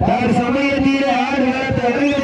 சமயத்திலே ஆடுகளத்தை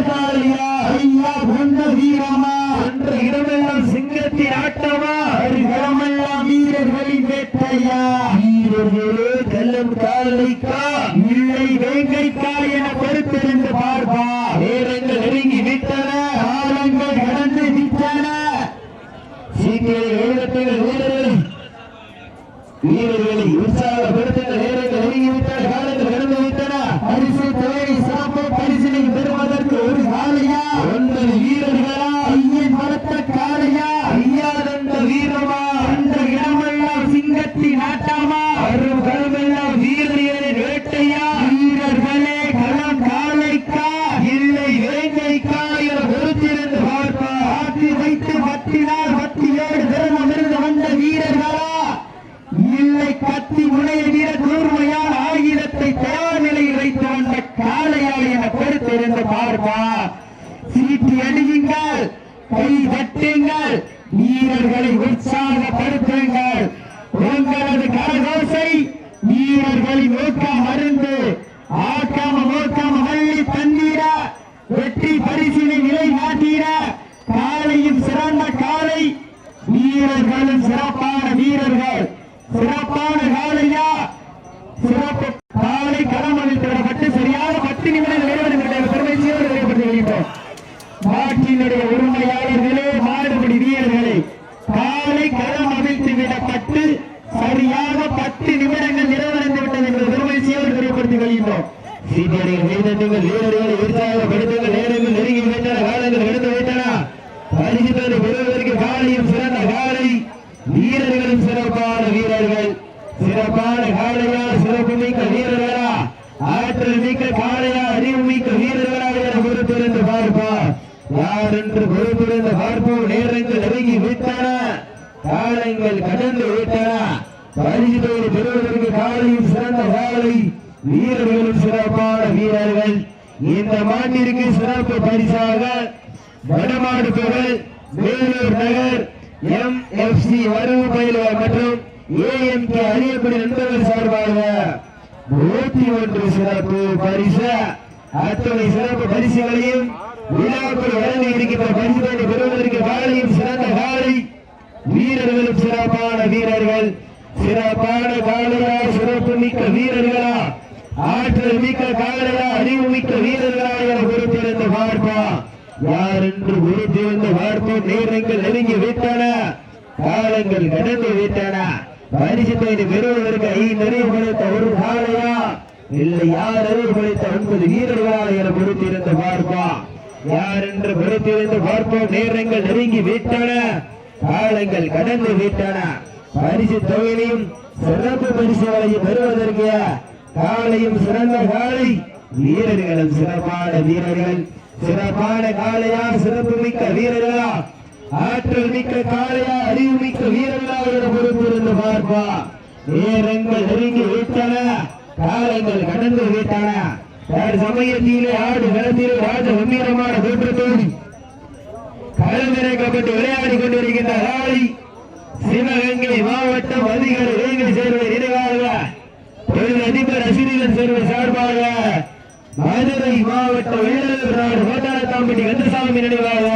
வீரசாலையா ஐயா கொண்ட வீரமா என்ற இடமெல்லாம் சிங்கத்தின் ஆட்டமா? இடமெல்லாம் வீரர்களின் வேட்டையா? வீரர்களே கல்லம் காலைக்கா வெற்றி பரிசினை நிலைநாட்டிட காலையும் சிறந்த காலை வீரர்களும் சிறப்பான வீரர்கள். சிறப்பான காலையா? சீட்டியடிகள் வீரர்கள் வீரர்களை உற்சாகப்படுத்துங்கள் நேரங்கள் நெருங்கி விட்டன காலங்கள் எடுத்து விட்டன பரிசுத்தலை பெறுவதற்கு காலையும் சிறந்த காலை வீரர்களும் சிறப்பான வீரர்கள். சிறப்பான காலையா சிறப்பு மிக்க வீரர்களா? ஆற்றல் மிக்க காளையா அறிவு மிக்க வீரர்களா? என பொறுத்திருந்து பார்ப்பார். யார் என்று பொறுத்திருந்து பார்ப்போம். நேரங்கள் நெருங்கி விட்டன காலங்கள் கடந்து விட்டன பரிசு பெறுவதற்கு காலையும் சிறந்த காலை வீரர்களும் சிறப்பான வீரர்கள். இந்த மாட்டிற்கு சிறப்பு பரிசாக வடமாடு வேலூர் நகர் எம் எஃப் சி வரவு பயிலுவர் மற்றும் ஏஎம்கே அறியப்படும் நண்பர்கள் சார்பாக நூத்தி ஒன்று சிறப்பு பரிசு. அத்தனை சிறப்பு பரிசுகளையும் விழாக்கள் வழங்கி இருக்கின்ற பரிசுகளை பெறுவதற்கு காலையும் சிறந்த காலை. வீரர்களும் சிறப்பான வீரர்கள். சிறப்பான காலையா சிறப்பு மிக்க வீரர்களா? ஆற்றல் மிக்க காலையா அறிவு மிக்க வீரர்களா என பொறுத்திருந்து பார்ப்போம் யார் என்று பொறுத்திருந்து பார்ப்போம். நேரங்கள் நெருங்கி விட்டன. காலங்கள் கடந்து விட்டன. பரிசுத்தை பெறுவதற்கு ஐந்து அறிவு படைத்த ஒரு காலையா இல்லை யார் அறிவு கொடுத்த ஒன்பது வீரர்களா என பொறுத்திருந்து பார்ப்போம் யார் என்று பொறுத்திருந்து பார்ப்போம். நேரங்கள் நெருங்கி விட்டன. காலங்கள் கடந்து விட்டன. பரிசு தொகையிலையும் சிறப்பு பரிசுகளையும் பெறுவதற்கு காலையும் சிறந்த காலை. வீரர்களும் சிறப்பான வீரர்கள். சிறப்பான காளையா சிறப்பு மிக்க வீரர்களா ஆற்றல் மிக்க காளையா அறிவு மிக்க வீரர்களா என பொறுத்திருந்து பார்ப்பா. நேரங்கள் நெருங்கி விட்டன காலங்கள் கடந்து விட்டன சமயத்திலே ஆடு களத்திலே ராஜ கம்பீரமான தோற்றத்தோடு களமிறக்கப்பட்டு விளையாடி கொண்டிருக்கின்ற ராணி சிவகங்கை மாவட்டம் அதிகாரி வேங்கை சேர்வை நினைவாக தொழில் அதிபர் அசிரியர் சேர்வு சார்பாக மதுரை மாவட்ட வேலூர் நாடு கோட்டாரத்தாம்பட்டி கந்தசாமி நினைவாக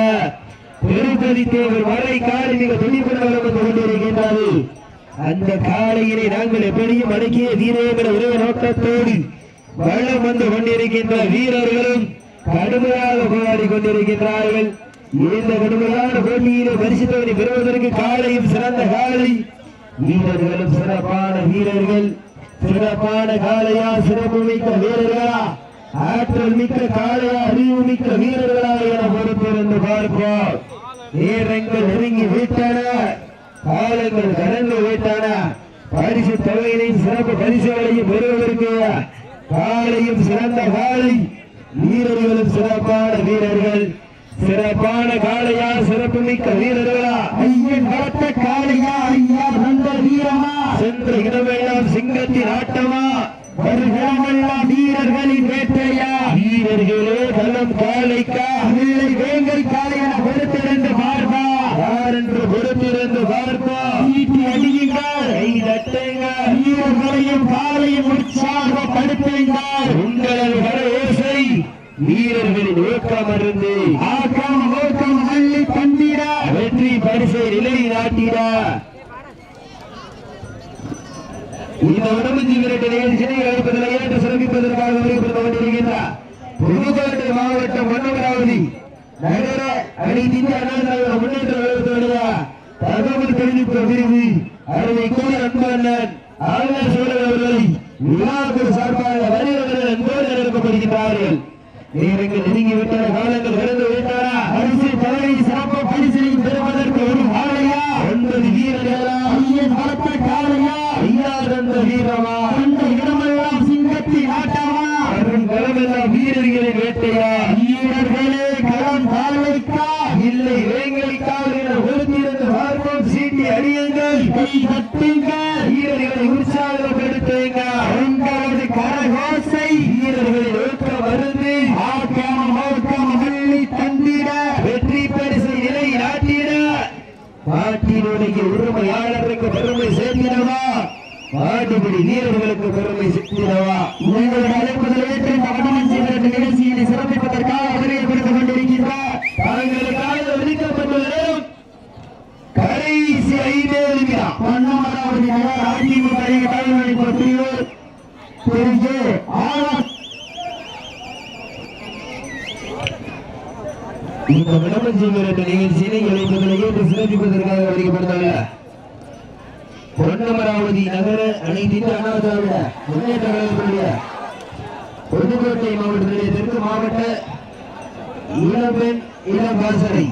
திருப்பதி தேவர் வரை காலை மிக துணிப்புடன் வந்து கொண்டிருக்கின்றது. அந்த காலையினை நாங்கள் எப்படியும் அடக்கிய தீரம் என ஒரே நோக்கத்தோடு வள்ளம் வந்து கொண்டிருக்கின்ற வீரர்களும் கடுமையாக போராடி கொண்டிருக்கின்றார்கள். இந்த கடுமையான போட்டியிலே பரிசுத்தவனை பெறுவதற்கு காலையும் சிறந்த காலை வீரர்களும் சிறப்பான வீரர்கள். சிறப்பான காளையா சிறப்பு மிக்க வீரர்களா ஆற்றல் மிக்க காளையா அறிவு மிக்க வீரர்களா என பொறுத்திருந்து பார்ப்போம். நேரங்கள் நெருங்கி வீட்டான காலங்கள் கடந்து வீட்டான பரிசு தொகையினையும் சிறப்பு பரிசுகளையும் பெறுவதற்கு காலையும் சிறந்த காலை வீரர்களும் சிறப்பான வீரர்கள். சிறப்பான காளையா சிறப்பு மிக்க வீரர்களா ஐயன் வளர்த்த காளையா ஐயா சென்று இரவெல்லாம் சிங்கத்தின் ஆட்டமா? வருகிறமெல்லாம் வீரர்களின் வேட்டையா? வீரர்களே பலம் காலைக்கா? இல்லை வேங்கல் என பொறுத்திருந்து பார்ப்பா யார் என்று பொறுத்திருந்து பார்ப்பா? ஈட்டி அடியுங்கள். கை தட்டுங்கள் வீரர்களையும் காலையும் உற்சாகப்படுத்துங்கள் உங்களது வர ஓசை வீரர்களின் ஊக்கம் அருந்து. ஆக்கம் ஓக்கம் அள்ளி தந்திட வெற்றி பரிசை நிலை நாட்டிட இந்த உடம்பு விரட்டு நிகழ்ச்சியை அழைப்பதில் ஏற்று சிறப்பிப்பதற்காக வருகிறது கொண்டிருக்கின்றார் புதுக்கோட்டை மாவட்டம் மன்னமராவதி நகர அனைத்து இந்திய அண்ணா திராவிட முன்னேற்ற கழகத்துடைய தகவல் தொழில்நுட்ப பிரிவு அருமை கூட அன்பு அண்ணன் ஆளுநர் சோழர் அவர்களை விழாவுக்கு சார்பாக வருகிறவர்கள் அன்போடு நிரப்பப்படுகின்றார்கள் நேரங்கள் நெருங்கிவிட்ட காலங்கள் கடந்து விட்டன பரிசு தலைமை சிறப்பு பரிசினையும் பெறுவதற்கு ஒரு காளையா ஒன்பது வீரர்களா ஐயன் வளர்த்த காளையா ஐயா தந்த வீரமா அந்த இடமெல்லாம் சிங்கத்தின் ஆட்டமா வரும் களமெல்லாம் வீரர்களின் வேட்டையா வீரர்களே களம் காலைக்கா இல்லை வேங்கலிக்கால் என ஒருத்திருந்து பார்ப்போம் சீட்டி அடியுங்கள் கை தட்டுங்கள் வீரர்களை உற்சாகப்படுத்துங்கள் உங்களது கரகோசை வீரர்களின் ஊக்கம் மருந்து ஆக்கம் ஓக்கம் அள்ளி தந்திட வெற்றி பரிசை நிலை நாட்டிட பாட்டினுடைய உரிமையாளருக்கு பெருமை சேர்த்திடவா பாட்டுப்படி வீரர்களுக்கு பெருமை சேர்த்திடவா உங்களுடைய அழைப்புதல் ஏற்று வடமஞ்சி விரட்டு நிகழ்ச்சியினை சிறப்பிப்பதற்காக உதவியப்படுத்திக் கொண்டிருக்கின்றார். தாங்களுக்காக ஒதுக்கப்பட்டுள்ள நேரம் கடைசி ஐந்தே நிமிடம். பொன்னமராவதி நகர் அதிமுக தலைவரை பற்றியோர் பெரிய ஆழ இந்த விடமஞ்சி விரட்டு நிகழ்ச்சியினை இணைப்பதில் ஏற்று சிறப்பிப்பதற்காக வருகிறப்பட்டாங்க பொன்னமராவதி நகர அனைத்து அண்ணா திராவிட முன்னேற்ற கழகத்தினுடைய புதுக்கோட்டை மாவட்டத்தினுடைய தெற்கு மாவட்ட இளம்பெண் இளம் வாசனை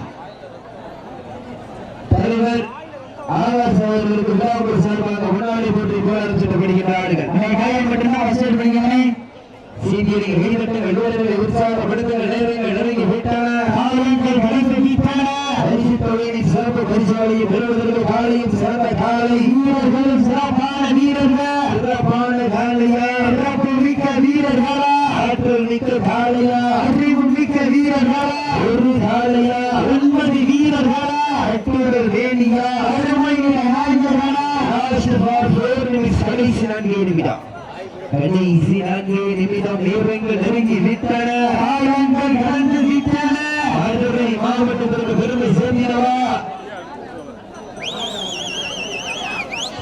தலைவர் ஆகாஷ் அவர்களுக்கு விழாவுக்கு சார்பாக முன்னாடி போட்டி எய்ட் பண்ணிக்கோங்க. சீனியரை கைதட்டுங்கள் வீரர்களை உற்சாகப்படுத்துங்கள் நேரங்கள் நெருங்கி விட்டன காயங்கள் கலந்து விட்டன பரிசு தொகையின் சிறப்பு பரிசாலியை பெறுவதற்கு காலையும் சிறந்த காலை. வீரர்களும் சிறப்பான வீரர்கள். சிறப்பான காலையா? சிறப்பு மிக்க வீரர்களா? ஆற்றல் மிக்க காலையா அறிவு மிக்க வீரர்களா. ஒரு காலையா ஒன்பது வீரர்களா. அட்டுடல் வேணியா. நிமிஷம் கடைசி நான்கு நிமிடம். கடைசி நான்கு நிமிடம். நேரங்கள் நெருங்கி விட்டன. கலந்து விட்டன. மதுரை மாவட்டத்திற்கு பெருமை சேர்ந்திடவா?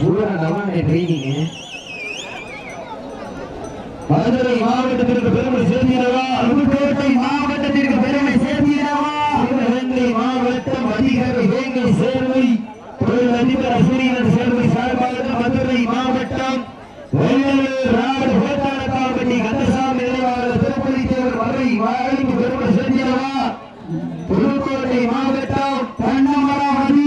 பூரா நவானே ட்ரைனிங் மதுரை மாவட்டத்திற்கு பெருமை சேர்ந்திடவா புதுக்கோட்டை மாவட்டத்திற்கு பெருமை சேர்த்திடவா? சிவகங்கை மாவட்டம் அதிகாரி வேங்கை சேர்வை தொழில் அதிபர் அசுரீரன் சேர்வை சார்பாக மதுரை மாவட்டம் வெள்ளலூர் நாடு வேட்டாளக்காம்பட்டி கந்தசாமி நினைவாளர் திருப்பதி தேவர் வரை வாழைக்கு பெருமை சேர்ந்திடவா புதுக்கோட்டை மாவட்டம் கண்ணமராவதி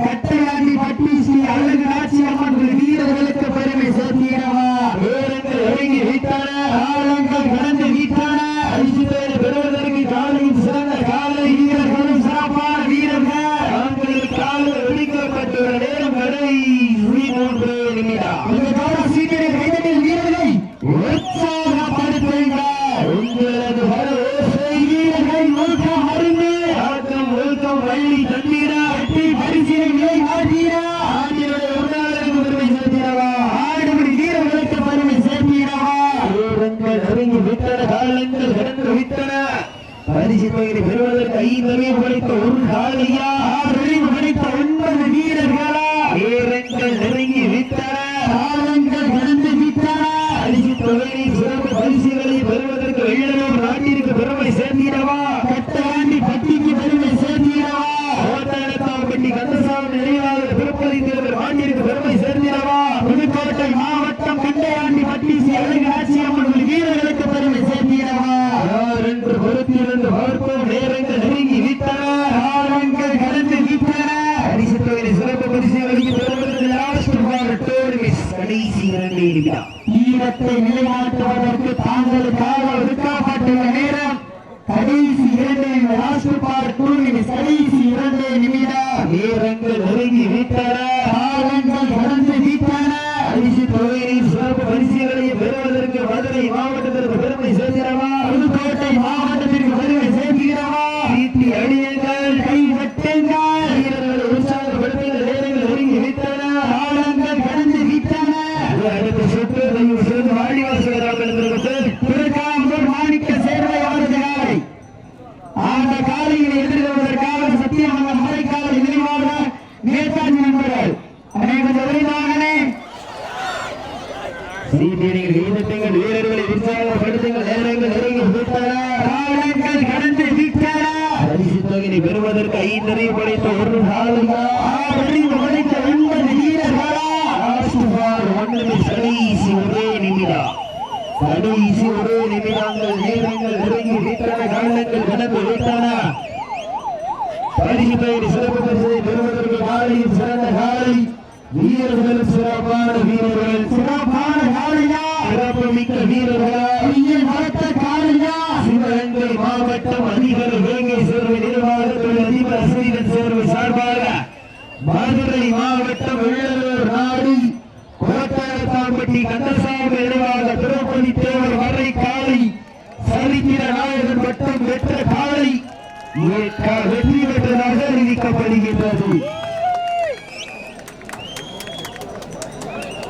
கட்டையாண்டி பட்டி ஸ்ரீ அழகு நாச்சி அம்மன் வீரர்களுக்கு பெருமை சேர்த்திடவா வீரர்கள் இறங்கி விட்டன காலங்கள் கடந்து விட்டன அரிசி பேர் பெறுவதற்கு காலையும் சிறந்த காலை வீரர்களும் சிறப்பான வீரர்கள் ஆண்களின் காலில் வெடிக்கப்பட்டுள்ள நேரம் கடை மூன்று நிமிடம் உங்களோட சீக்கிரம் கைதட்டில் வீரர்களை உற்சாகப்படுத்துங்கள் உங்களது வர ஓசை வீரர்கள் முழுக்கம் அருந்து ஆக்கம் ஒழுக்கம் வள்ளி தண்ணீரா வெற்றி பரிசிலை நிலை மாற்றீரா ஆண்டினுடைய உண்டாளருக்கு பெருமை சேர்த்திடவா ஆடுபடி வீரர்களுக்கு பெருமை சேர்த்திடவா வீரங்கள் நெருங்கி விட்டன காலங்கள் கடந்து விட்டன பரிசு தொகையை பெறுவதற்கு ஐந்தமே படைத்த ஒரு காலையா ஆறில் படித்த ஒன்பது வீரர்களா நிலைநாட்டுவதற்கு தாங்களுக்காக ஒதுக்கப்பட்டுள்ள நேரம் கடைசி இரண்டு லாஸ்ட் பார் டூ கடைசி இரண்டு நிமிடம் நேரங்கள் நெருங்கி விட்டன காலங்கள் கடந்து விட்டன பரிசு தொகையின் சிறப்பு பரிசுகளை பெறுவதற்கு மதுரை மாவட்டத்திற்கு பெருமை சேர்த்திடவா புதுக்கோட்டை மாவட்டத்திற்கு பெருமை சேர்க்கிறவா வீட்டி அடியுங்கள் கை வெட்டுங்கள் வீரர்களை உற்சாகப்படுத்துங்கள் நேரங்கள் நெருங்கி விட்டன காலங்கள் கடந்து விட்டன அடுத்த சுற்று தயவு செய்து வாடிவாசகராக திருக்காம்பூர் மாணிக்க சேர்வை அவரது காலை அந்த காலையில் எதிர்கொள்வதற்காக சத்தியமங்கலம் மறைக்காலை நினைவாக நேதாஜி நண்பர்கள் அனைவரது விரைவாகனே சீட்டியடிகள் ஈதட்டுங்கள் வீரர்களை உற்சாகப்படுத்துங்கள் நேரங்கள் நெருங்கி விட்டன காலங்கள் கடந்து விட்டன பரிசு தொகையை பெறுவதற்கு ஐந்தரை படைத்த ஒரு நாளுங்க ஆறில் உழைத்த ஒன்பது வீரர்களா கடைசி ஒரே நிமிடம் கடைசி ஒரே நிமிடங்கள் நேரங்கள் நெருங்கி விட்டன காலங்கள் கடந்து விட்டன பரிசு தொகை சிறப்பு பரிசை பெறுவதற்கு காலையும் சிறந்த காலை வீரர்கள் சிறப்பான வீரர்கள் சிறப்பான காலையா சிறப்பு மிக்க வீரர்களா கையில் வளர்த்த காலையா சிவகங்கை மாவட்டம் அதிபர் வேங்கை சேர்வை நிர்வாகத்துறை அதிபர் அசரீரன் சேர்வை சார்பாக மதுரை மாவட்டம் வெள்ளலூர் நாடு கோட்டாரத்தாம்பட்டி கந்தசாமி நிர்வாக திரௌபதி தேவர் வரை காலை சரித்திர நாயகன் பட்டம் பெற்ற காலை ये कागती में तनाजा नहीं कपड़ी के पास